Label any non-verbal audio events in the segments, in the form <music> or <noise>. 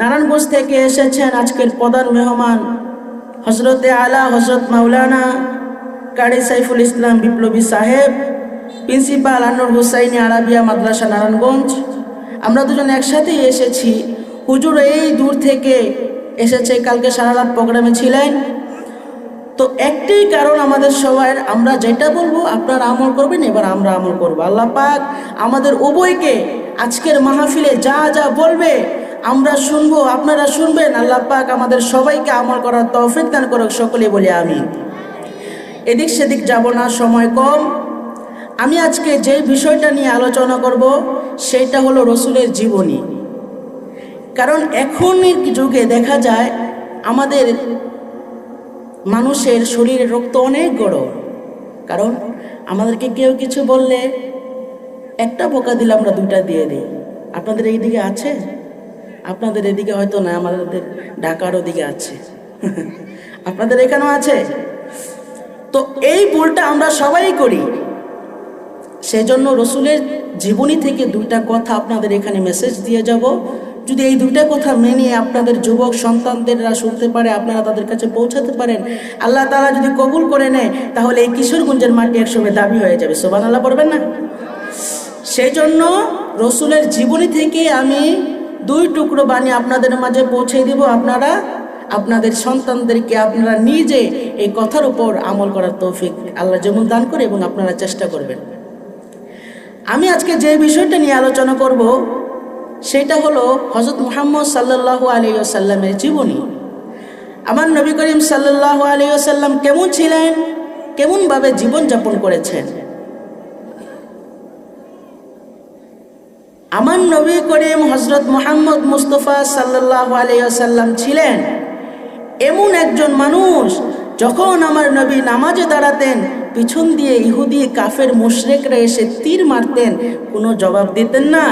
নারায়ণগঞ্জ থেকে এসেছেন আজকের প্রধান মেহমান হজরতে আলা হজরত মাওলানা কারি সাইফুল ইসলাম বিপ্লবী সাহেব, প্রিন্সিপাল আনোর হুসাইনি আরাবিয়া মাদ্রাসা নারায়ণগঞ্জ। আমরা দুজন একসাথেই এসেছি। হুজুর এই দূর থেকে এসেছে, কালকে সারা রাত প্রোগ্রামে ছিলেন। তো একটাই কারণ আমাদের সবার, আমরা যেটা বলব আপনারা আমল করবেন, এবার আমরা আমল করব। আল্লাহ পাক আমাদের উভয়কে আজকের মাহফিলে যা যা বলবে আমরা শুনব, আপনারা শুনবেন। আল্লাহ পাক আমাদের সবাইকে আমল করার তৌফিক দান করুক সকলে বলি আমি এদিক সেদিক যাব না, সময় কম। আমি আজকে যে বিষয়টা নিয়ে আলোচনা করব, সেটা হলো রসুলের জীবনী। কারণ এখনের যুগে দেখা যায়, আমাদের মানুষের শরীরের রক্ত অনেক গরম কারণ আমাদেরকে কেউ কিছু বললে, একটা বোকা দিলে আমরা দুইটা দিয়ে দিই। আপনাদের এই দিকে আছে? আপনাদের এদিকে হয়তো না, আমাদের ঢাকার ওদিকে আছে। <laughs> আপনাদের এখানেও আছে? তো এই ভুলটা আমরা সবাই করি। সেজন্য রসুলের জীবনী থেকে দুইটা কথা আপনাদের এখানে মেসেজ দিয়ে যাব। যদি এই দুইটা কথা মেনে আপনাদের যুবক সন্তানদেররা শুনতে পারে, আপনারা তাদের কাছে পৌঁছাতে পারেন। আল্লাহ তালা যদি কবুল করে নেয়, তাহলে এই কিশোরগঞ্জের মাটি একসময় দাবি হয়ে যাবে। সোবান আল্লাহ পড়বেন না? সেই জন্য রসুলের জীবনী থেকে আমি দুই টুকরো বাণী আপনাদের মাঝে পৌঁছে দিব। আপনারা, আপনাদের সন্তানদেরকে আপনারা নিজে এই কথার উপর আমল করার তৌফিক আল্লাহ যেমন দান করে এবং আপনারা চেষ্টা করবেন। আমি আজকে যে বিষয়টা নিয়ে আলোচনা করব, সেটা হলো হজরত মুহাম্মদ সাল্লাহ আলিয়াল্লামের জীবনী। আমার নবী করিম সাল্লাহ আলিয়াল্লাম কেমন ছিলেন? কেমনভাবে জীবনযাপন করেছেন? আমার নবী করিম হজরত মোহাম্মদ মুস্তফা সাল্লাহ আলিয়াল্লাম ছিলেন এমন একজন মানুষ যখন আমার নবী নামাজে দাঁড়াতেন, পিছন দিয়ে ইহুদি, কাফের, মুশরেকরা এসে তীর মারতেন, কোনো জবাব দিতেন না।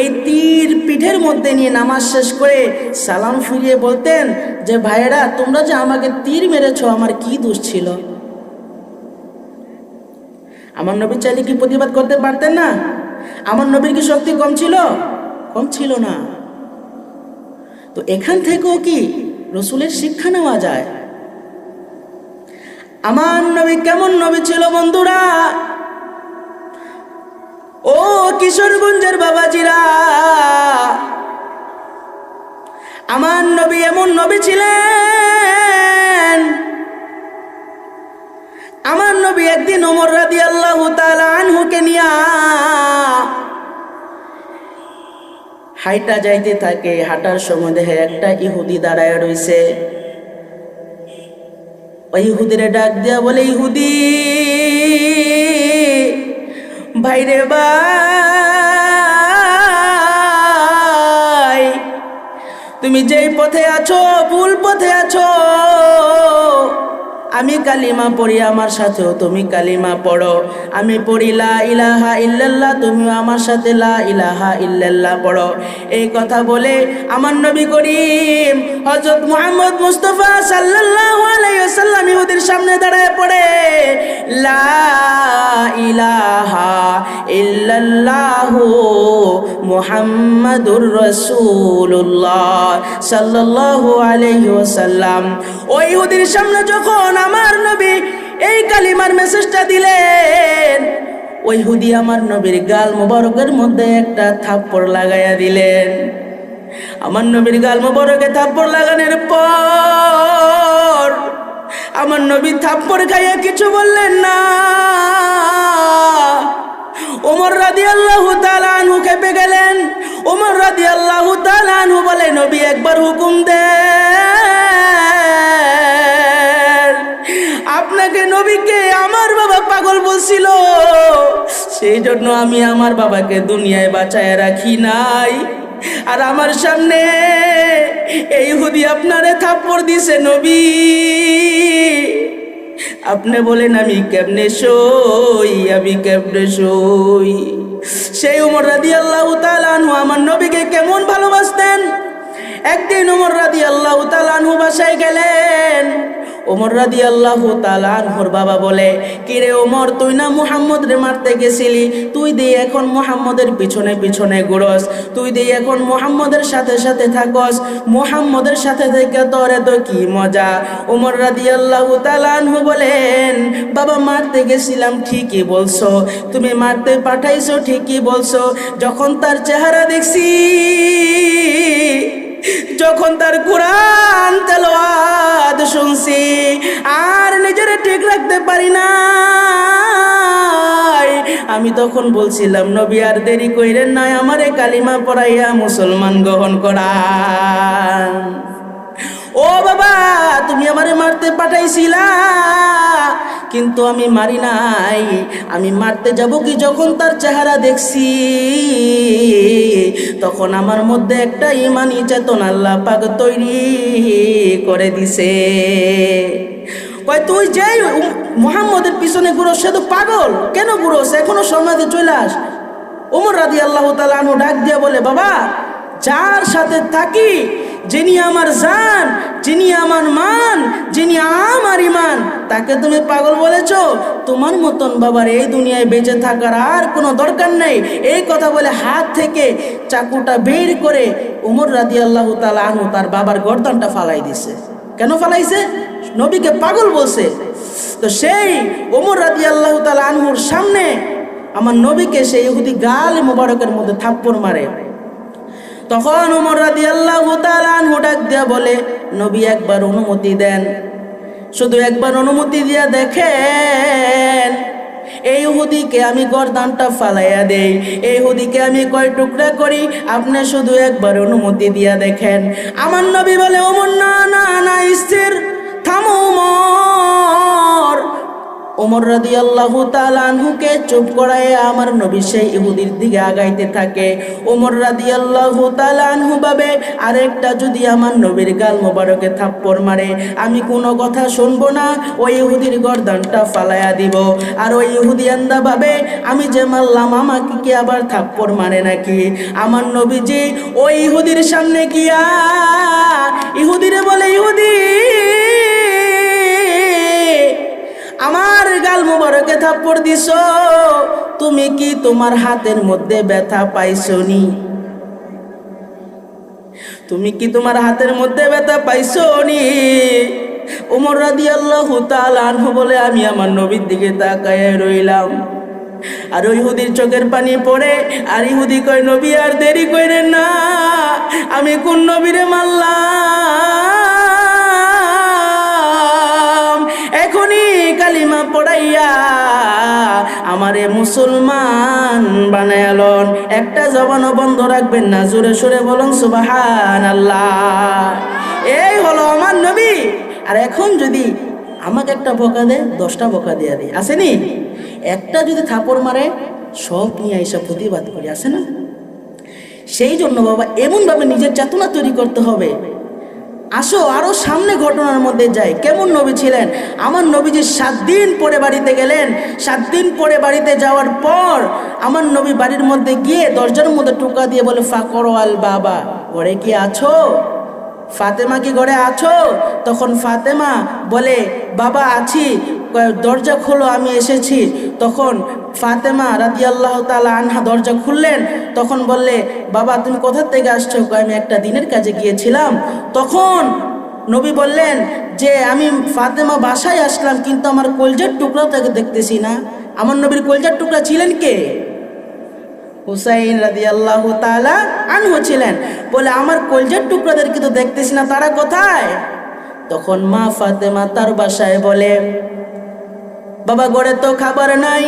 এই তীর পিঠের মধ্যে নিয়ে নামাজ শেষ করে সালাম ফিরিয়ে বলতেন যে, ভাইয়েরা, তোমরা যে আমাকে তীর মেরেছ, আমার কি দোষ ছিল? আমার নবী চাইলে কি প্রতিবাদ করতে পারতেন না? আমার নবীর কি শক্তি কম ছিল? কম ছিল না। তো এখান থেকেও কি রসুলের শিক্ষা নেওয়া যায়? আমার নবী কেমন নবী ছিল বন্ধুরা? ও কিশোরগঞ্জের বাবাজিরা। আমার নবী এমন নবী ছিলেন আমার নবী একদিন ওমর রাদি আল্লাহ আনহুকে নিয়া হাইটা যাইতে থাকে। হাঁটার সময় দেখে একটা ইহুদি দাঁড়ায় রইছে। ওই ইহুদিরে ডাক দেয়া বলে, ইহুদি, ভাইরে ভাই, তুমি যেই পথে আছো, ভুল পথে আছো আমি কালিমা পড়ি আমার সাথেও, তুমি কালিমা পড়ো। আমি পড়ি লা ইলাহা ইল্লাল্লাহ, তুমিও আমার সাথে লা ইলাহা ইল্লাল্লাহ পড়ো। এই কথা বলে আমার নবী করিম হযরত মুহাম্মদ মুস্তাফা সাল্লাল্লাহু আলাইহি ওয়াসাল্লাম ইহুদির সামনে দাঁড়ায় পড়ে, লা সাল্লাল্লাহু আলাইহি ওয়াসাল্লাম। ওই ইহুদির সামনে যখন আমার নবী এই কালিমার মেসেজটা দিলেন ওই হুদি আমার নবীর গাল মোবারকের মধ্যে একটা থাপ্পড় লাগাইয়া দিলেন। আমার নবীর গাল মোবারকে থাপ্পড় লাগানোর পর আমার নবী থাপ্পড় খাইয়া কিছু বললেন না। ওমর রাদি আল্লাহ তালু খেপে গেলেন। ওমর রাদি আল্লাহ তালু বলে, নবী, একবার হুকুম দে আপনাকে নবীকে আমার বাবা পাগল বলছিল। সেই জন্য আমি আমার বাবাকে দুনিয়ায় বাঁচায় রাখি নাই। আর আমার সামনে এই হুদি আপনারে থাপ্পড় দিছে নবী। আপনি বলেন, আমি কেমনে সই? আমি কেমনে সই? সেই উমর রাদি আল্লাহ তালানু আমার নবীকে কেমন ভালোবাসতেন? একদিন উমর রাদি আল্লাহ তালানু বাসায় গেলেন। ওমর রাদি আল্লাহ তালানহর বাবা বলে, কিরে ওমর, তুই না মুহাম্মদ রে মারতে গেছিলি? তুই দিয়ে এখন মুহাম্মদের পিছনে পিছনে ঘুরস। তুই দিয়ে এখন মুহাম্মদের সাথে সাথে থাকস। মুহাম্মদের সাথে থেকে তোর তো কি মজা? ওমর রাদি আল্লাহ তালানহু বলেন, বাবা, মারতে গেছিলাম, ঠিকই বলছো। তুমি মারতে পাঠাইছো, ঠিকই বলছো। যখন তার চেহারা দেখছি যখন তার কোরআন তেলোয়াদ শুনছি, আর নিজের ঠিক রাখতে পারি না আমি তখন বলছিলাম, নবী, আর দেরি কইরেন নাই আমারে কালিমা পড়াইয়া মুসলমান গ্রহণ করান। ও বাবা, তুমি আমারে মারতে পাঠাইছিলা, কিন্তু আমি মারি নাই। আমি মারতে যাব কি যখন তার চেহারা দেখছি? তখন আমার মধ্যে একটা ইমানি চেতন আল্লাহ পাক তৈরি করে দিছে। কয়, তুই যে মোহাম্মদের পিছনে ঘুরো সে তো পাগল। কেন ঘুরোস? এখনও সমাজে চলে আস। ওমর রাদি আল্লাহ তালু ডাক দিয়া বলে, বাবা, যার সাথে থাকি যিনি আমার জান, যিনি আমার মান, যিনি আমার ইমান তাকে তুমি পাগল বলেছ? তোমার মতন বাবার এই দুনিয়ায় বেঁচে থাকার আর কোনো দরকার নেই। এই কথা বলে হাত থেকে চাকুটা বের করে উমর রাদি আল্লাহ তালু তার বাবার গর্দনটা ফালাই দিছে। কেন ফালাইছে? নবীকে পাগল বলছে। তো সেই ওমর রাদি আল্লাহ তালা আনহুর সামনে আমার নবীকে সেই ইহুদি গাল মোবারকের মধ্যে থাপ্পড় মারে। তখন ওমর রাদি আল্লাহ তালা ডাক দিয়া বলে, নবী, একবার অনুমতি দেন। শুধু একবার অনুমতি দিয়া দেখেন, এই হুদিকে আমি গরদানটা ফালাইয়া দেই। এই হুদিকে আমি কয় টুকরা করি? আপনি শুধু একবার অনুমতি দিয়া দেখেন। আমার নবী বলে ওমর না না না, স্থির। থামো ওমর রাদি আল্লাহ তালানহুকে চুপ করায় আমার নবী সেই ইহুদির দিকে আগাইতে থাকে। ওমর রাদি আল্লাহ তালানহু ভাবে, আরেকটা যদি আমার নবীর গাল মোবারকে থাপ্পড় মারে, আমি কোনো কথা শুনব না ওই ইহুদির গর্দানটা ফালাইয়া দিব। আর ওই ইহুদি আন্দা ভাবে, আমি যে মারলাম, আমাকে কি আবার থাপ্পড় মারে নাকি? আমার নবীজি ওই ইহুদির সামনে গিয়া, ইহুদিরে বলে, ইহুদি আমার গাল মোবারকে থাপ্পড় দিছ। তুমি কি তোমার হাতের মধ্যে ব্যথা পাইছো নি তুমি কি তোমার হাতের মধ্যে ব্যথা পাইছো নি উমর রাদি আল্লাহ আনহু বলে, আমি আমার নবীর দিকে তাকায় রইলাম। আর ওই হুদির চোখের পানি পড়ে, আর ইহুদি কয়, নবী, আর দেরি কইরেন না, আমি কোন নবীরে মারলাম কালিমা পড়াইয়া আমারে মুসলমান বানায়ালন একটা জবানও বন্ধ রাখবেন না, জোরে সোরে বলুন সুবাহান আল্লাহ এই হলো আমার নবী। আর এখন যদি আমাকে একটা বকা দেয়, দশটা বকা দিয়ে দেয়। আসেনি একটা যদি থাপড় মারে, সব নিয়ে এইসব প্রতিবাদ করি আসে না? সেই জন্য বাবা, এমনভাবে নিজের চেতনা তৈরি করতে হবে। আসো আরও সামনে ঘটনার মধ্যে যাই। কেমন নবী ছিলেন? আমার নবীজি সাত দিন পরে বাড়িতে গেলেন। সাত দিন পরে বাড়িতে যাওয়ার পর আমার নবী বাড়ির মধ্যে গিয়ে দরজার মধ্যে টোকা দিয়ে বলে, ফাকর আল বাবা, ঘরে কি আছো? ফাতেমা কি ঘরে আছো? তখন ফাতেমা বলে, বাবা, আছি। দরজা খোলো, আমি এসেছি। তখন ফাতেমা রাদি আল্লাহ তালা আনহা দরজা খুললেন। তখন বললে, বাবা, তুমি কোথার থেকে আসছো? আমি একটা দিনের কাজে গিয়েছিলাম। তখন নবী বললেন, যে, আমি ফাতেমা বাসায় আসলাম, কিন্তু আমার কলজার টুকরা তাকে দেখতেছি না। আমার নবীর কলজার টুকরা ছিলেন কে? হুসাইন রাজি আল্লাহ তালা আনহু ছিলেন। বলে, আমার কলজার টুকরাদেরকে তো দেখতেছি না? তারা কোথায়? তখন মা ফাতেমা তার বাসায় বলে, বাবা গড়ে তো খাবার নাই।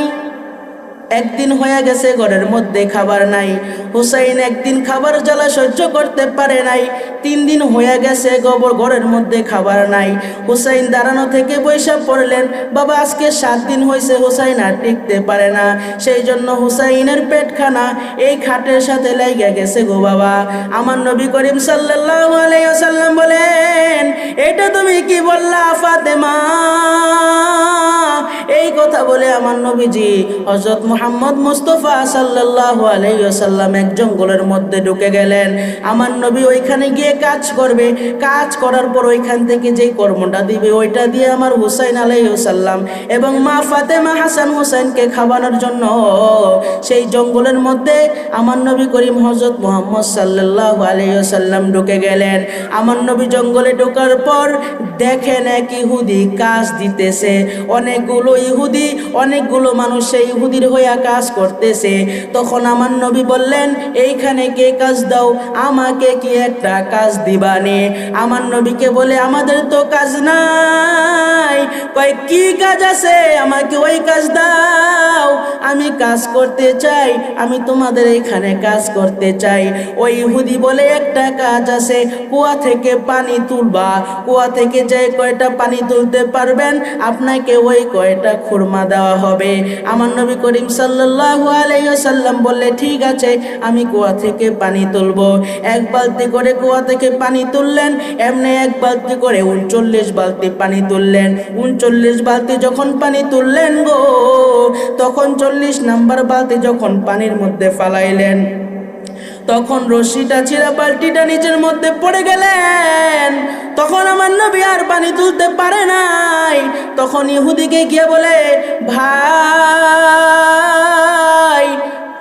একদিন হয়ে গেছে ঘরের মধ্যে খাবার নাই। হুসাইন একদিন খাবার জ্বালা সহ্য করতে পারে নাই। তিন দিন হয়ে গেছে গোবর ঘরের মধ্যে খাবার নাই। হুসাইন দাঁড়ানো থেকে বৈশাখ পড়লেন, বাবা, আজকে সাত দিন হয়েছে হুসাইন আর টিকতে পারে না। সেই জন্য হুসাইনের পেটখানা এই খাটের সাথে লেগে গেছে গো বাবা। আমার নবী করিম ওয়াসাল্লাম বলেন, এটা তুমি কি বললা, ফাতেমা? এই কথা বলে আমার নবীজি হজরত মোহাম্মদ মুস্তফা সাল্লাহ আলাইসাল্লাম এক জঙ্গলের মধ্যে ঢুকে গেলেন। আমার নবী ওইখানে গিয়ে কাজ করবে। কাজ করার পর ওইখান থেকে যেই কর্মটা দিবে, ওইটা দিয়ে আমার হুসাইন আলাইসাল্লাম এবং মা ফাতেমা হাসান হুসাইনকে খাওয়ানোর জন্য সেই জঙ্গলের মধ্যে আমার নবী করিম হজরত মোহাম্মদ সাল্লাহ আলাইসাল্লাম ঢুকে গেলেন। আমার নবী জঙ্গলে ঢোকার পর দেখেন এক ইহুদি কাজ দিতেছে। অনেকগুলো ইহুদি, অনেকগুলো মানুষ সেই ইহুদির হইয়া কাজ করতেছে। তখন আমার নবী বললেন, এইখানে কে কাজ দাও? আমাকে কি একটা কাজ দিবানে? আমার নবীকে বলে, আমাদের তো কাজ নাই। কয়, কি কাজ আছে? আমাকে ওই কাজ দাও। আমি কাজ করতে চাই, আমি তোমাদের এখানে কাজ করতে চাই। ওই ইহুদি বলে, একটা কাজ আছে, কুয়া থেকে পানি তুলবা। কুয়া থেকে যে কয়টা পানি তুলতে পারবেন, আপনাকে ওই কয়টা খুরমা দেওয়া হবে। আমার নবী করিম সাল্লাল্লাহু আলাইহি সাল্লাম বললে, ঠিক আছে, আমি কুয়া থেকে পানি তুলবো। এক বালতি করে কুয়া থেকে পানি তুললেন, এমনি এক বালতি করে উনচল্লিশ বালতি পানি তুললেন। উনচল্লিশ বালতি যখন পানি তুললেন গো, তখন চল্লিশ নাম্বার বালতি যখন পানির মধ্যে ফালাইলেন। তখন রশিটা ছিঁড়া বালতিটা নিজের মধ্যে পড়ে গেলেন। তখন আমার নবী আর পানি তুলতে পারে নাই। তখন ইহুদিকে গিয়ে বলে, ভাই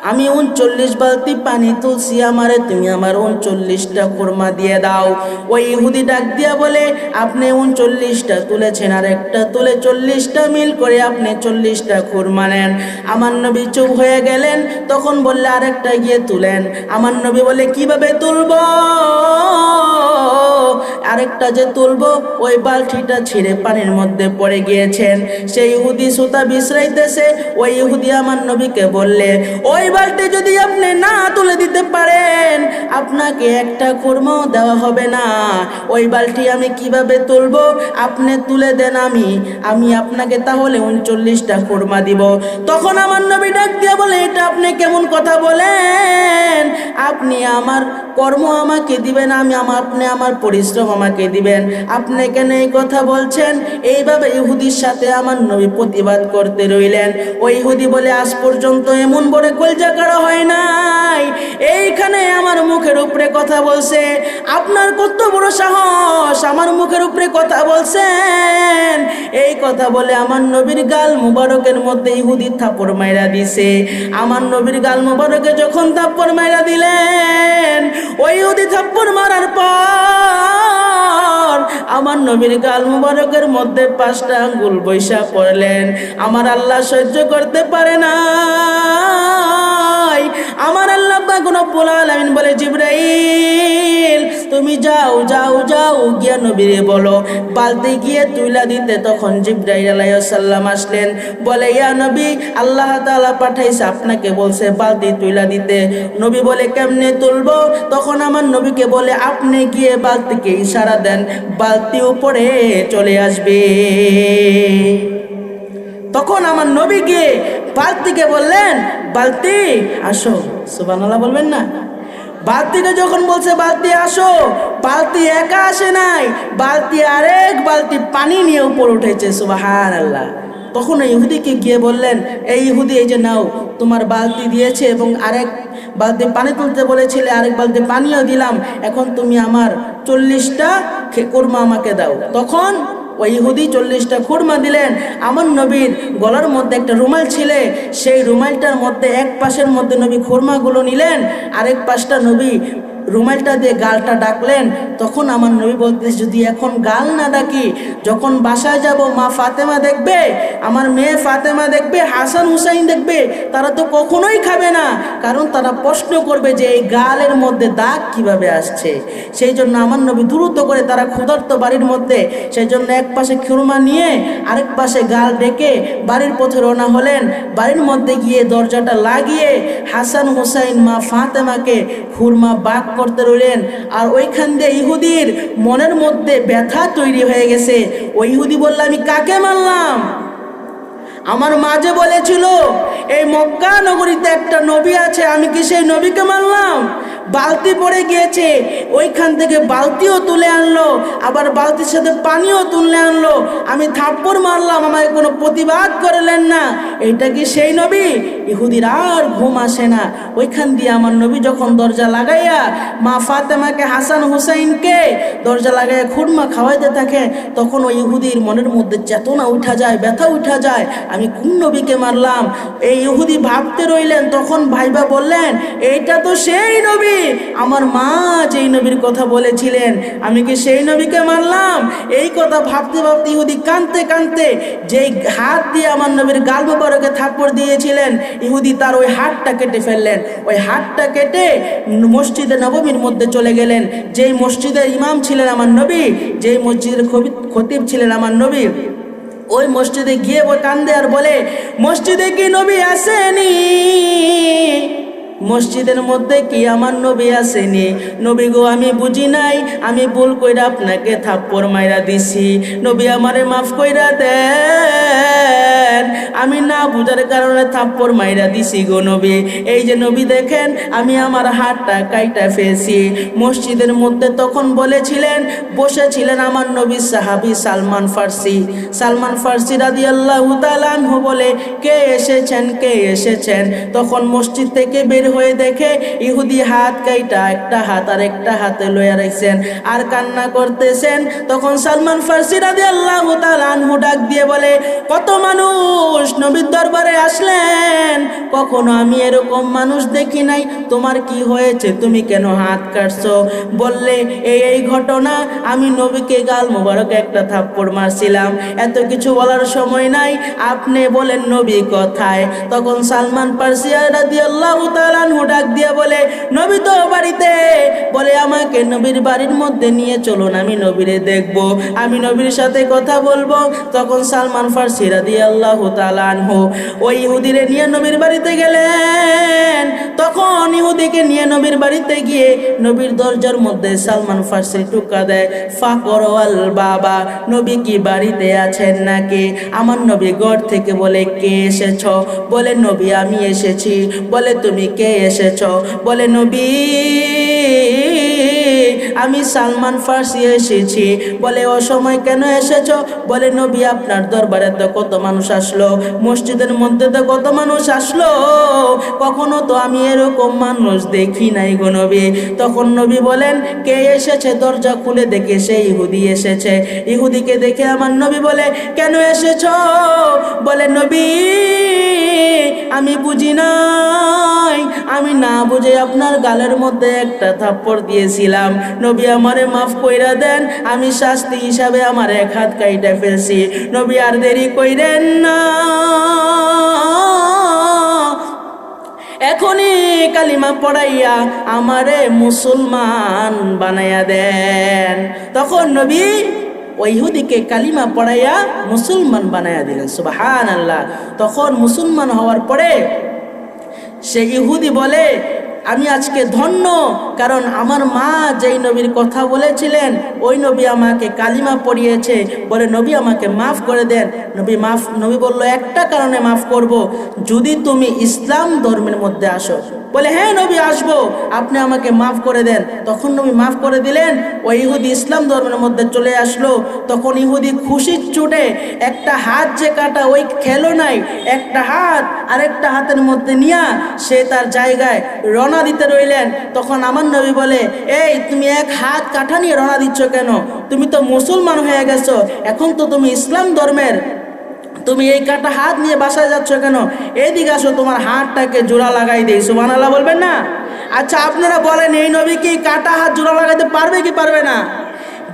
আমি উনচল্লিশ বালতি পানি তুলছি, আমারে তুমি আমার উনচল্লিশটা খুরমা দিয়ে দাও। ওই ইহুদি ডাক দিয়া বলে, আপনি উনচল্লিশটা তুলেছেন, আর একটা তুলে চল্লিশটা মিল করে আপনি চল্লিশটা খুরমা নেন। আমার নবী চুপ হয়ে গেলেন, তখন বললে, আরেকটা গিয়ে তুলেন। আমার নবী বলে, কীভাবে তুলবো? আরেকটা যে তুলব, ওই বালতিটা ছিঁড়ে পানির মধ্যে পড়ে গিয়েছেন। সেই ইহুদি সুতা বিশ্রাইতেছে। ওই ইহুদি আমার নবীকে বললে, ওই বালতি যদি আপনি না তুলে দিতে পারেন আপনাকে একটা খুরমাও দেওয়া হবে না। ওই বালটি আমি কীভাবে তুলবো? আপনি তুলে দেন আমি। আমি আপনাকে তাহলে উনচল্লিশটা খুরমা দিব। তখন আমার নবী ডাক দিয়ে বলে, এটা আপনি কেমন কথা বলেন? আপনি আমার কর্ম আমাকে দিবেন, আমি আমার আপনি আমার পরিশ্রম আমাকে দিবেন। আপনি কেন এই কথা বলছেন? এইভাবে ইহুদির সাথে আমার নবী প্রতিবাদ করতে রইলেন। ওই ইহুদি বলে, আজ পর্যন্ত এমন বড় কলজা করা হয় নাই। এইখানে আমার মুখের উপরে কথা বলছে। আপনার কত বড় সাহস, আমার মুখের উপরে কথা বলছেন। এই কথা বলে আমার নবীর গাল মুবারকের মধ্যে ইহুদি থাপড় মাইরা দিছে। আমার নবীর গাল মুবারকে যখন থাপ্পড় মাইরা দিলেন ওই ইহুদি থাপ্পড় মারার পর আমার নবীর গাল মুবারকের মধ্যে পাঁচটা আঙ্গুল বৈশা পড়লেন। আমার আল্লাহ সহ্য করতে পারে না। আমার আল্লাহ রব্বুল আলামিন বলে, জিব্রাইল, তুমি যাও যাও যাও। গিয়া নবীরে বলো বালতি গিয়ে তুইলা দিতে। তখন জিব্রাইল আলাইহিস সালাম আসলেন, বলে, ইয়া নবী, আল্লাহ তাআলা পাঠাইছে, আপনাকে বলছে বালতি তুইলা দিতে। নবী বলে, কেমনে তুলবো? তখন আমার নবীকে বলে, আপনি গিয়ে বালতিকে ইশারা দেন, বালতি উপরে চলে আসবে। তখন আমার নবী গিয়ে বালতিকে বললেন, বালতি, আসো। সুবহানাল্লাহ বলবেন না। বালতিটা যখন বলছে, বালতি, আসো। বালতি একা আসে নাই, বালতি আরেক বালতি পানি নিয়ে উপর উঠেছে সুবাহান আল্লাহ তখন ইহুদিকে গিয়ে বললেন, এই ইহুদি, এই যে নাও, তোমার বালতি দিয়েছে এবং আরেক বালতি পানি তুলতে বলেছিলে, আরেক বালতি পানিও দিলাম, এখন তুমি আমার চল্লিশটা কোরমা আমাকে দাও। তখন ওই চল্লিশটা খুরমা দিলেন। আমার নবীর গলার মধ্যে একটা রুমাল ছিলে। সেই রুমালটার মধ্যে এক পাশের মধ্যে নবী খুরমাগুলো নিলেন। আরেক পাশটা নবী রুমালটা দিয়ে গালটা ডাকলেন, তখন আমার নবী বলতেছে, যদি এখন গাল না ডাকি, যখন বাসায় যাব, মা ফাতেমা দেখবে, আমার মেয়ে ফাতেমা দেখবে, হাসান হুসাইন দেখবে, তারা তো কখনোই খাবে না। কারণ তারা প্রশ্ন করবে যে, এই গালের মধ্যে দাগ কীভাবে আসছে? সেই জন্য আমার নবী দ্রুত করে তারা ক্ষুধার্ত বাড়ির মধ্যে, সেই জন্য এক পাশে খুরমা নিয়ে আরেক পাশে গাল ডেকে বাড়ির পথে রওনা হলেন। বাড়ির মধ্যে গিয়ে দরজাটা লাগিয়ে হাসান হুসাইন মা ফাতেমাকে খুরমা বাক করতে রইলেন। আর ওইখান দিয়ে ইহুদির মনের মধ্যে ব্যথা তৈরি হয়ে গেছে। ওই ইহুদি বললে, আমি কাকে মারলাম? আমার মাঝে বলেছিল, এই মক্কা নগরীতে একটা নবী আছে, আমি কি সেই নবীকে মানলাম বালতি পড়ে গিয়েছে, ওইখান থেকে বালতিও তুলে আনলো, আবার বালতির সাথে পানিও তুলে আনলো। আমি থাপ্পড় মারলাম আমাকে কোনো প্রতিবাদ করলেন না। এটা কি সেই নবী? ইহুদির আর ঘুম আসে না। ওইখান দিয়ে আমার নবী যখন দরজা লাগাইয়া মা ফাতেমাকে হাসান হুসাইনকে দরজা লাগাইয়া খুরমা খাওয়াইতে থাকে, তখন ওই ইহুদির মনের মধ্যে চেতনা উঠা যায়, ব্যথা উঠা যায়। আমি কোন নবীকে মারলাম? এই ইহুদি ভাবতে রইলেন, তখন ভাইবা বললেন, এইটা তো সেই নবী। আমার মা যেই নবীর কথা বলেছিলেন, আমি কি সেই নবীকে মারলাম? এই কথা ভাবতে ভাবতে ইহুদি কানতে কানতে যেই হাত দিয়ে আমার নবীর গাল মোবারকে থাপ্পড় দিয়েছিলেন ইহুদি তার ওই হাতটা কেটে ফেললেন। ওই হাতটা কেটে মসজিদে নবমীর মধ্যে চলে গেলেন। যেই মসজিদের ইমাম ছিলেন আমার নবী, যেই মসজিদের খতিব ছিলেন আমার নবী, ওই মসজিদে গিয়ে ও কান্দে আর বলে, মসজিদে কি নবী আসেনি? মসজিদের মধ্যে কি আমার নবী আসেনি? নবী গো, আমি বুঝি নাই, আমি ভুল কইরা আপনাকে থাপ্পড় মাইরা দিছি। নবী আমারে মাফ কইরা দেন। আমি না বুঝার কারণে থাপ্পড় মাইরা দিছি গো নবী। এই যে নবী দেখেন, আমি আমার হাতটা কাইটা ফেলছি। মসজিদের মধ্যে তখন বলেছিলেন, বসেছিলেন আমার নবী সাহাবি সালমান ফার্সি। সালমান ফার্সি রাদি আল্লাহ বলে, কে এসেছেন কে এসেছেন? তখন মসজিদ থেকে বের হয়ে দেখে ইহুদি হাত কাইটা একটা হাত আর একটা হাতে লইয়া রাখছেন আর কান্না করতেছেন। তখন সালমান ফার্সি রাদি আল্লাহ আনহু ডাক দিয়ে বলে, কত মানুষ নবীর দরবারে আসলেন? কখনো আমি এরকম মানুষ দেখি নাই? তোমার কি হয়েছে? তুমি কেন হাত কাটছো? বললে, এই এই ঘটনা, আমি নবীকে গাল মোবারক একটা থাপ্পড় মারছিলাম। এত কিছু বলার সময় নাই। আপনি বলেন নবী কথায়? তখন সালমান পার্সিয়া রাজি আল্লাহ তাআলা আনহু ডাক দিয়ে বলে, নবী তো বাড়িতে। বলে, আমাকে নবীর বাড়ির মধ্যে নিয়ে চলুন আমি নবীরে দেখব। আমি নবীর সাথে কথা বলব। তখন সালমান ফার্সি রাদিয়াল্লাহু তাআলা আনহু ওই ইহুদিরে নিয়ে নবীর বাড়িতে গেলেন। তখন ইহুদিকে নিয়ে নবীর বাড়িতে গিয়ে নবীর দরজার মধ্যে সালমান ফার্সি টুকা দেয়, ফাকর আল বাবা, নবী কি বাড়িতে আছেন নাকি? আমার নবী গড় থেকে বলে, কে এসেছ বলে, নবী, আমি এসেছি। বলে, তুমি কে এসেছ। বলে নবী আমি সালমান ফার্সি এসেছি। বলে, ও সময় কেন এসেছ? বলে, নবী, আপনার দরবারে তো কত মানুষ আসলো। মসজিদের মধ্যে তো কত মানুষ আসলো। কখনো তো আমি এরকম মানুষ দেখি নাই গো নবী। তখন নবী বলেন, কে এসেছে? দরজা খুলে দেখে সে ইহুদি এসেছে। ইহুদিকে দেখে আমার নবী বলে, কেন এসেছ? বলে, নবী, আমি বুঝি নাই। আমি না বুঝে আপনার গালের মধ্যে একটা থাপ্পড় দিয়েছিলাম। নবী আমারে মাফ কইরা দেন, আমি শাস্তি হিসাবে আমার এক হাত কাইটা ফেলছি। নবী আর দেরি কইরেন না। এখনই কালিমা পড়াইয়া আমারে মুসলমান বানাইয়া দেন। তখন নবী ওই ইহুদিকে কালিমা পড়াইয়া মুসলমান বানাইয়া দিলেন সুবাহান আল্লাহ তখন মুসলমান হওয়ার পরে সে ইহুদি বলে আমি আজকে ধন্য, কারণ আমার মা যেই নবীর কথা বলেছিলেন, ওই নবী আমাকে কালিমা পড়িয়েছে। বলে, নবী, আমাকে মাফ করে দেন। নবী মাফ, নবী বলল, একটা কারণে মাফ করব। যদি তুমি ইসলাম ধর্মের মধ্যে আসো বলে হ্যাঁ নবী, আসব। আপনি আমাকে মাফ করে দেন। তখন নবী মাফ করে দিলেন। ওই ইহুদি ইসলাম ধর্মের মধ্যে চলে আসলো। তখন ইহুদি খুশির চুটে একটা হাত যে কাটা, ওই খেলো নাই। একটা হাত আরেকটা হাতের মধ্যে নিয়া সে তার জায়গায় রওনা দিতে রইলেন। তখন আমার নবী বলে, এই, তুমি এক হাত কাঠা নিয়ে রনা দিচ্ছ কেন? তুমি তো মুসলমান হয়ে গেছো। এখন তো তুমি ইসলাম ধর্মের তুমি এই কাটা হাত নিয়ে বাসায় যাচ্ছ কেন? এদিকে আসো, তোমার হাতটাকে জোড়া লাগাই দেই। সুবান আল্লাহ বলবেন না? আচ্ছা আপনারা বলেন, এই নবী কি কাটা হাত জোড়া লাগাইতে পারবে কি পারবে না?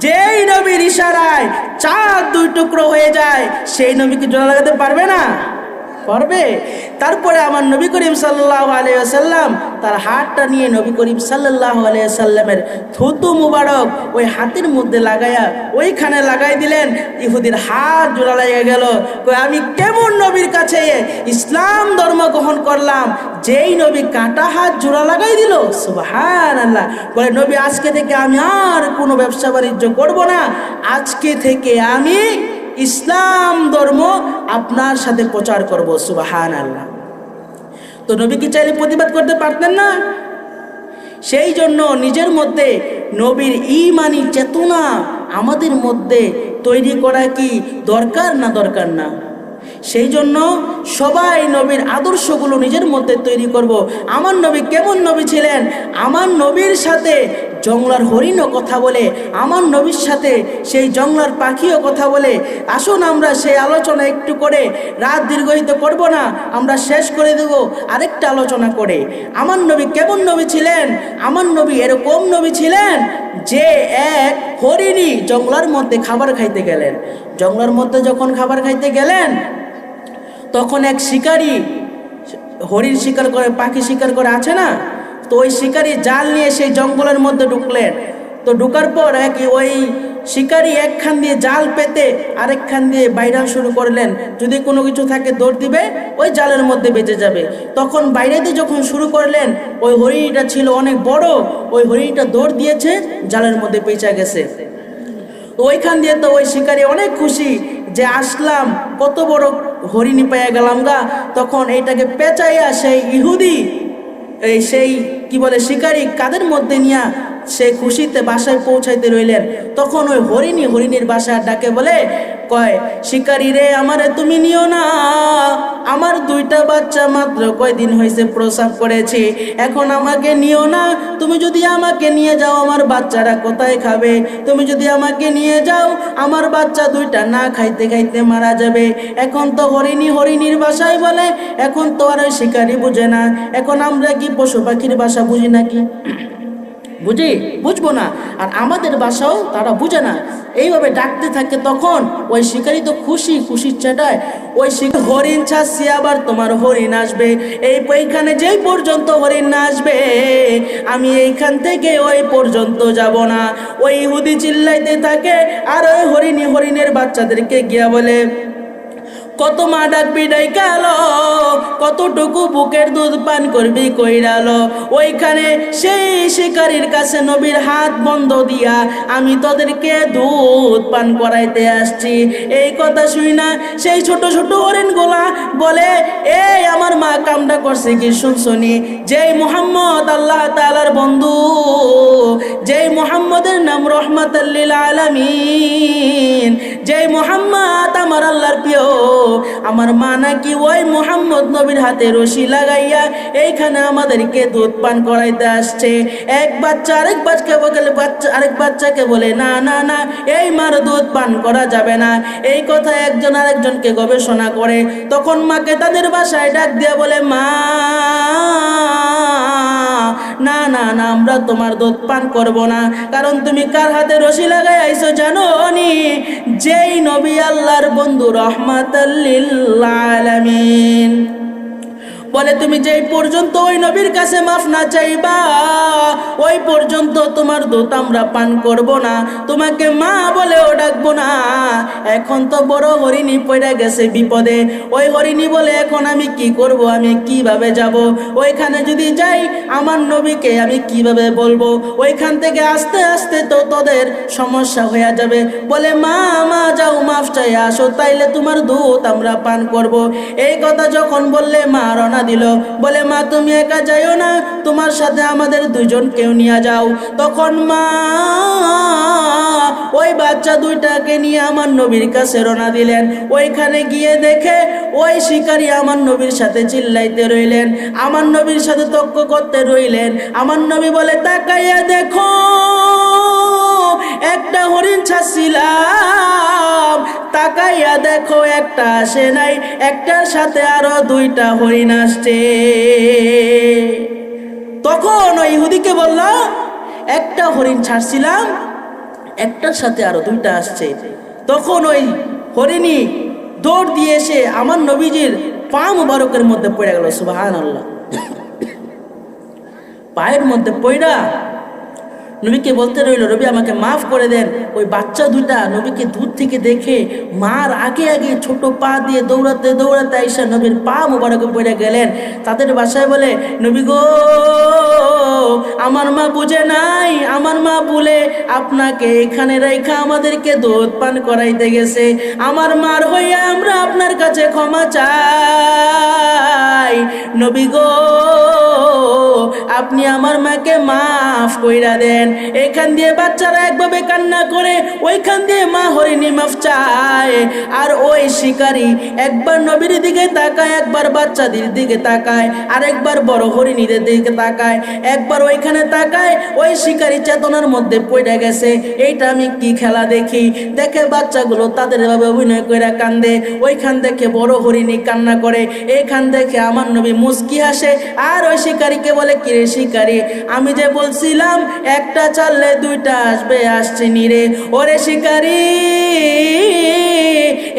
যেই নবীর ইশারায় চার দুই টুকরো হয়ে যায়, সেই নবীকে জোড়া লাগাতে পারবে না? পারবে তারপরে আমার নবী করিম সাল্লাহ আলিয়াল্লাম তার হাতটা নিয়ে নবী করিম সাল্লাহ আলিয়াল্লামের থুতু মুবারক ওই হাতের মধ্যে লাগাইয়া ওইখানে লাগাই দিলেন। ইহুদির হাত জোড়া লাগিয়ে গেল। আমি কেমন নবীর কাছে ইসলাম ধর্ম গ্রহণ করলাম? যেই নবী কাটা হাত জোড়া লাগাই দিল সুবাহান আল্লাহ বলে, নবী, আজকে থেকে আমি আর কোনো ব্যবসা বাণিজ্য করব না। আজকে থেকে আমি ইসলাম ধর্ম আপনার সাথে প্রচার করব সুবাহান আল্লাহ তো নবী কি চাইলে প্রতিবাদ করতে পারতেন না? সেই জন্য নিজের মধ্যে নবীর ইমানি চেতনা আমাদের মধ্যে তৈরি করা কি দরকার না দরকার না? সেই জন্য সবাই নবীর আদর্শগুলো নিজের মধ্যে তৈরি করব। আমার নবী কেমন নবী ছিলেন? আমার নবীর সাথে জংলার হরিণও কথা বলে, আমার নবীর সাথে সেই জংলার পাখিও কথা বলে। আসুন আমরা সেই আলোচনা একটু করে, রাত দীর্ঘহিত করব না, আমরা শেষ করে দেব আরেকটা আলোচনা করে। আমার নবী কেমন নবী ছিলেন? আমার নবী এরকম নবী ছিলেন যে এক হরিণী জঙ্গলার মধ্যে খাবার খাইতে গেলেন। জঙ্গলার মধ্যে যখন খাবার খাইতে গেলেন, তখন এক শিকারি, হরিণ শিকার করে, পাখি শিকার করে আছে না? তো ওই শিকারি জাল নিয়ে সেই জঙ্গলের মধ্যে ঢুকলেন। তো ঢুকার পর এক ওই শিকারী একখান দিয়ে জাল পেতে আরেকখান দিয়ে বাইরা শুরু করলেন। যদি কোনো কিছু থাকে দৌড় দিবে, ওই জালের মধ্যে বেঁচে যাবে। তখন বাইরে দিয়ে যখন শুরু করলেন, ওই হরিণটা ছিল অনেক বড়, ওই হরিণটা দৌড় দিয়েছে, জালের মধ্যে পেঁচা গেছে। ওইখান দিয়ে তো ওই শিকারি অনেক খুশি যে আসলাম, কত বড় হরিণী পেয়ে গেলাম গা। তখন এইটাকে পেঁচাইয়া সেই ইহুদি, এই সেই কি বলে শিকারি কাদের মধ্যে নিয়া সে খুশিতে বাসায় পৌঁছাইতে রইলেন। তখন ওই হরিণী হরিণীর বাসায় ডাকে বলে, কয়, শিকারি রে, আমারে তুমি নিও না। আমার দুইটা বাচ্চা মাত্র কয়দিন হয়েছে প্রসাব করেছি, এখন আমাকে নিও না। তুমি যদি আমাকে নিয়ে যাও, আমার বাচ্চারা কোথায় খাবে? তুমি যদি আমাকে নিয়ে যাও, আমার বাচ্চা দুইটা না খাইতে খাইতে মারা যাবে। এখন তো হরিণী হরিণীর বাসায় বলে, এখন তো আর শিকারি বুঝে না। এখন আমরা কি পশু পাখির বাসা বুঝি নাকি? বুঝি? বুঝব না। আর আমাদের বাসাও তারা বুঝে না। এইভাবে ডাকতে থাকে তখন ওই শিকারি তো খুশি খুশির চাটায় ওই হরিণ ছাড়ছি আবার তোমার হরিণ আসবে। এই এইখানে যেই পর্যন্ত হরিণ না আসবে, আমি এইখান থেকে ওই পর্যন্ত যাব না। ওই ইহুদি চিল্লাইতে থাকে, আর ওই হরিণী হরিণের বাচ্চাদেরকে গিয়া বলে, কত মা ডাকবি ডাইকালো কতটুকু বুকের দুধ পান করবি কইরালো? ওইখানে সেই শিকারীর কাছে নবীর হাত বন্ধ দিয়া আমি তোদেরকে দুধ পান করাইতে আসছি। এই কথা শুই না, সেই ছোট ছোট হরিণ গোলা বলে এই আমার মা কামটা করছে কি শুনছনি যেই মোহাম্মদ আল্লাহ তালার বন্ধু, যেই মোহাম্মদের নাম রহমাতাল্লিল আলামিন, যেই মোহাম্মদ আমার আল্লাহর প্রিয়, আমার মা নাকি ওই মোহাম্মদ নবীর হাতে রশি লাগাইয়া এইখানে আমাদেরকে দুধ পান করাইতে আসছে। এক বাচ্চা আরেক বাচ্চাকে বলে বাচ্চা আরেক বাচ্চাকে বলে, না না না, এই মার দুধ পান করা যাবে না। এই কথা একজন আরেকজনকে গবেষণা করে। তখন মাকে তাদের বাসায় ডাক দিয়া বলে, মা, না না না, আমরা তোমার দুধ পান করব না। কারণ তুমি কার হাতে রশি লাগাই আইছো জানো নি? যেই নবী আল্লাহর বন্ধু রহমাতাল্লিল আলামিন। বলে, তুমি যেই পর্যন্ত ওই নবীর কাছে মাফ না চাইবা, ওই পর্যন্ত তোমার দুধ আমরা পান করব না। তোমাকে মা বলেও ডাকবো না। এখন তো বড় হরিণী পড়ে গেছে বিপদে। ওই হরিণী বলে, এখন আমি কি করব? আমি কীভাবে যাব? ওইখানে যদি যাই, আমার নবীকে আমি কীভাবে বলব? ওইখান থেকে আস্তে আস্তে তো তোদের সমস্যা হয়ে যাবে। বলে, মা মা, যাও, মাফ চাই আসো, তাইলে তোমার দুধ আমরা পান করব। এই কথা যখন বললে, মা রনা দিল। বলে, মা, তুমি একা যাইও না। তোমার সাথে আমাদের দুজন কেউ নিয়ে যাও। তখন মা ওই বাচ্চা দুইটাকে নিয়ে আমার নবীর কাছে রওনা দিলেন। ওইখানে গিয়ে দেখে ওই শিকারী আমার নবীর সাথে চিল্লাইতে রইলেন। আমার নবীর সাথে তর্ক করতে রইলেন। আমার নবী বলে, তাকাইয়া দেখো। একটা হরিণ ছাড়ছিলাম। তাকাইয়া দেখো একটা আসে নাই, একটার সাথে আরও দুইটা হরিণ আসছে। তখন ওই ইহুদিকে বলল, একটা হরিণ ছাড়ছিলাম, একটার সাথে আরও দুইটা আসছে। তখন ওই হরিণী দৌড় দিয়ে এসে আমার নবীজির পা মুবারকের মধ্যে পড়ে গেল সুবাহান পায়ের মধ্যে পড়া নবীকে বলতে রইল, রবি আমাকে মাফ করে দেন। ওই বাচ্চা দুইটা নবীকে দূর থেকে দেখে মার আগে আগে ছোট পা দিয়ে দৌড়াতে দৌড়াতে আইসা নবীর পা মোবারকে পড়ে গেলেন। তাদের বাসায় বলে, নবী গো, আমার মা বুঝে নাই, আমার মা বলে আপনাকে এখানে রেখা আমাদেরকে দুধ পান করাইতে গেছে। আমার মার হইয়া আমরা আপনার কাছে ক্ষমা চাই। নবী গো, আপনি আমার মাকে মাফ কইরা দেন। এখান দিয়ে বাচ্চারা একভাবে কান্না করে, ওইখান দিয়ে মা হরিণী মাফ চায়। আর ওই শিকারী একবার নবীর দিকে তাকায়, একবার বাচ্চাদের দিকে তাকায়, আর একবার বড় হরিণীদের দিকে তাকায়। একবার ওইখানে তাকায়, ওই শিকারী চেতনার মধ্যে পড়ে গেছে। এইটা আমি কি খেলা দেখি? দেখে বাচ্চাগুলো তাদের ভাবে অভিনয় করে কান্দে। ওইখান দেখে বড় হরিণী কান্না করে। এইখান দেখে আমার নবী মুস্কি হাসে। আর ওই শিকারীকে বলে, কিরে শিকারী, আমি যে বলছিলাম, একটা চাললে দুইটা আসবে, আসছে নিরে ওরে শিকারী,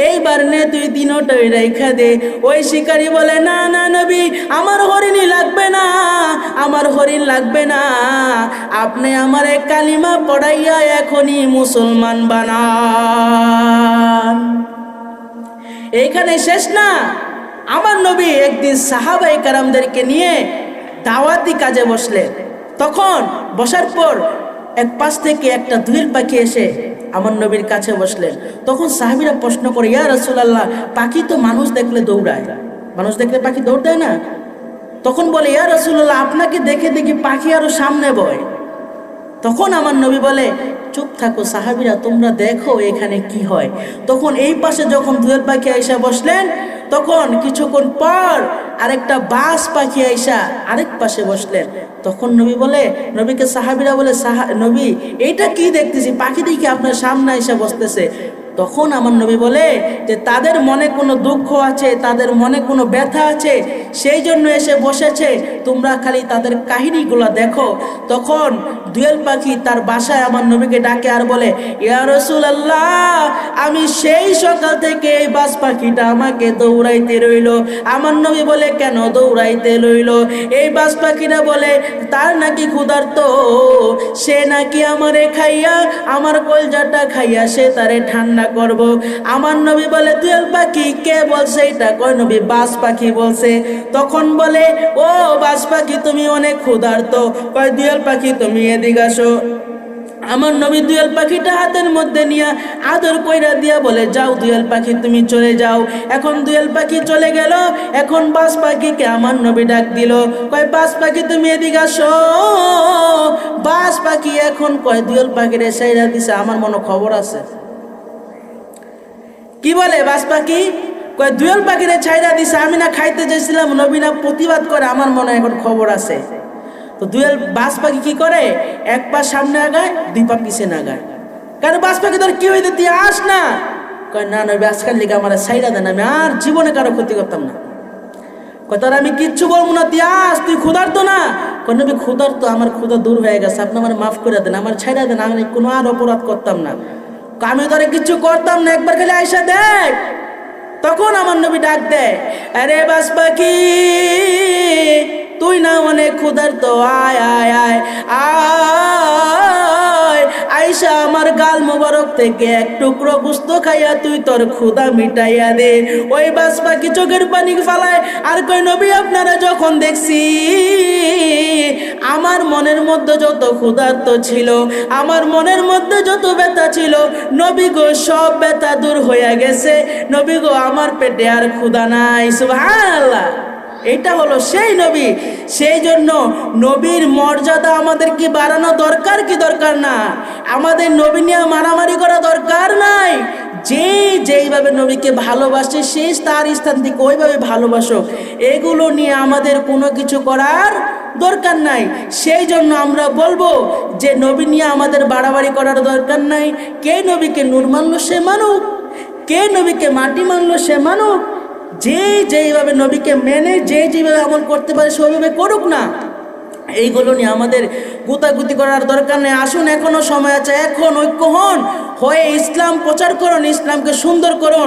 এইবার নে তুই তিনোটাই রেখা দে। ওই শিকারি বলে, না না নবী, আমার হরিণী লাগবে না, আমার হরিণ লাগবে না। আপনি আমার কালিমা পড়াইয়া এখনই মুসলমান বানান। এইখানে শেষ না। আমার নবী একদিন সাহাবাই কারামদেরকে নিয়ে দাওয়াতি কাজে বসলেন। তখন বসার পর এক পাশ থেকে একটা দুইয়ের পাখি এসে আমার নবীর কাছে বসলেন। তখন সাহাবিরা প্রশ্ন করে, ইয়া রসুলাল্লাহ, পাখি তো মানুষ দেখলে দৌড়ায়। মানুষ দেখলে পাখি দৌড় দেয় না? তখন বলে, ইয়া রসুল্লাহ আপনাকে দেখে দেখি পাখি আরও সামনে বয়। তখন আমার নবী বলে, চুপ থাকো সাহাবিরা, তোমরা দেখো এখানে কি হয়। তখন এই পাশে যখন দুয়েল পাখি আইসা বসলেন, তখন কিছুক্ষণ পর আরেকটা বাস পাখি আইসা আরেক পাশে বসলেন। তখন নবী বলে, নবীকে সাহাবিরা বলে, সাহা, নবী, এইটা কি দেখতেছি? পাখি দেখি আপনার সামনে আইসা বসতেছে। তখন আমার নবী বলে, যে তাদের মনে কোনো দুঃখ আছে, তাদের মনে কোনো ব্যথা আছে সেই জন্য এসে বসেছে। তোমরা খালি তাদের কাহিনীগুলো দেখো। তখন দুয়েল পাখি তার বাসায় আমার নবীকে ডাকে আর বলে, ইয়া রসুল আল্লাহ আমি সেই সকাল থেকে এই বাস পাখিটা আমাকে দৌড়াইতে রইল। আমার নবী বলে, কেন দৌড়াইতে রইল? এই বাস পাখিটা বলে, তার নাকি ক্ষুধার্ত। সে নাকি আমারে খাইয়া, আমার কলজাটা খাইয়া সে তারে ঠান্ডা করব। আমার নবী বলে, দুয়েল পাখি, কে বলছে এটা? কয়, নবী, বাস পাখি বলছে। তখন বলে, ও বাস পাখি, তুমি অনেক ক্ষুধার্ত। কয়, দুয়েল পাখি, তুমি এদিকে আসো। আমার নবী দুয়েল পাখিটা হাতের মধ্যে নিয়ে আদর কইরা দিয়া বলে, যাও দুয়েল পাখি, তুমি চলে যাও। এখন দুয়েল পাখি চলে গেল, এখন বাস পাখিকে আমার নবী ডাক দিল, কয়, বাস পাখি, তুমি এদিকে আসো। বাস পাখি এখন কয়, দুয়েল পাখির সাইরা দিছে, আমার মনে খবর আছে। কি বলে বাস পাখি? কয়, দুয়েল পাখিরে ছাইরা দিছে, আমি না খাইতে চাইছিলাম নবী না প্রতিবাদ করে, আমার মনে এখন খবর আছে। তো দুয়েল বাস পাখি কি করে? এক পা সামনে আগায়, দুই পা পিছনে আগায়। কারণ বাস পাখি তোর কি হইতে, তুই আস না। কয়, না নবী, আজকাল লিগে আমার সাইরা দেন, আমি আর জীবনে কারও ক্ষতি করতাম না। কয়, তোর আমি কিচ্ছু বলব না, তুই আস, তুই ক্ষুধার তো না? কয়, নবী ক্ষুধার তো আমার ক্ষুধা দূর হয়ে গেছে, আপনি আমার মাফ করে দেন, আমার ছাইরা দেন, আমি কোনো আর অপরাধ করতাম না। আমি তোরে কিচ্ছু করতাম না, একবার খালি আইসা দেখ। তখন আমার নবী ডাক দেয়, আরে বাস পাখি তুই না অনেক তো আয় আয় আয় আয়। আইসা আমার গাল মোবারক থেকে এক টুকরো গুস্ত খাইয়া তুই তোর ক্ষুধা মিটাইয়া দে। ওই বাস পাখি চোখের পানি ফালায়, আর কই নবী, আপনারা যখন দেখছি মনের মধ্যে যত ক্ষুধার্ত ছিল, আমার মনের মধ্যে যত ব্যথা ছিল, নবী গো, সব ব্যথা দূর হইয়া গেছে। নবী গো, আমার পেটে আর ক্ষুধা নাই, সুবহানাল্লাহ। এটা হলো সেই নবী। সেই জন্য নবীর মর্যাদা আমাদের কি বাড়ানো দরকার, কি দরকার না? আমাদের নবী নিয়ে মারামারি করা দরকার নাই। যে যেইভাবে নবীকে ভালোবাসে, সে তার স্থান থেকে ওইভাবে ভালোবাসো। এগুলো নিয়ে আমাদের কোনো কিছু করার দরকার নাই। সেই জন্য আমরা বলব যে, নবী নিয়ে আমাদের বাড়াবাড়ি করার দরকার নাই। কে নবীকে নূর মানলো সে মানুক। কে নবীকে মাটি মানলো সে মানুক। যে যেইভাবে নবীকে মেনে, যে যেভাবে আমল করতে পারে সেভাবে করুক না। এইগুলো নিয়ে আমাদের গুতাগুতি করার দরকার নেই। আসুন, এখনও সময় আছে। এখন ঐক্য হন। হয়ে ইসলাম, প্রচার করুন, ইসলামকে সুন্দর করুন।